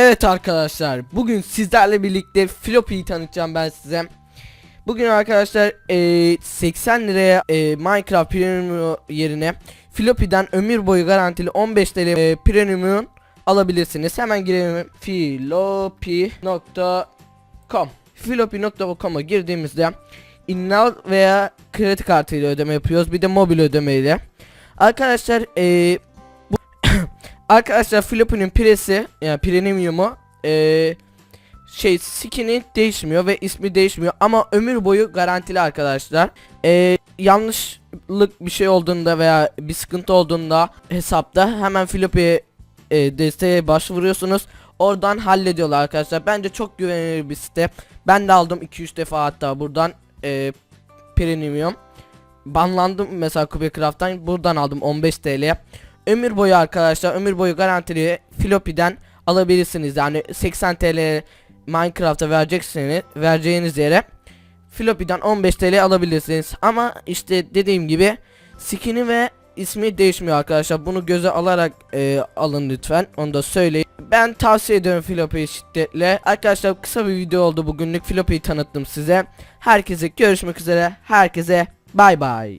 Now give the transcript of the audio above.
Evet arkadaşlar bugün sizlerle birlikte Floppy'yi tanıtacağım ben size. Bugün arkadaşlar eee, 80 liraya eee, Minecraft Premium yerine Floppy'den ömür boyu garantili 15 TL eee, Premium alabilirsiniz. Hemen girelim floppy.com Floppy.com'a girdiğimizde Innal veya kredi kartıyla ödeme yapıyoruz. Bir de mobil ödemeyle. Arkadaşlar eee Arkadaşlar Floppy'nin piresi yani premium'u eee şey skin'i değişmiyor ve ismi değişmiyor ama ömür boyu garantili arkadaşlar. Eee yanlışlık bir şey olduğunda veya bir sıkıntı olduğunda hesapta hemen Floppy e, desteğe başvuruyorsunuz. Oradan hallediyorlar arkadaşlar. Bence çok güvenilir bir site. Ben de aldım 2-3 defa hatta buradan e, premium. Banlandım mesela Craft'tan buradan aldım 15 TL. Ömür boyu arkadaşlar ömür boyu garantili Floppy'den alabilirsiniz. Yani 80 TL Minecraft'a vereceksiniz vereceğiniz yere Floppy'den 15 TL alabilirsiniz. Ama işte dediğim gibi skin'i ve ismi değişmiyor arkadaşlar. Bunu göze alarak e, alın lütfen. Onu da söyleyeyim. Ben tavsiye ediyorum Floppy'yi şiddetle. Arkadaşlar kısa bir video oldu bugünlük. Floppy'yi tanıttım size. Herkese görüşmek üzere. Herkese bay bay.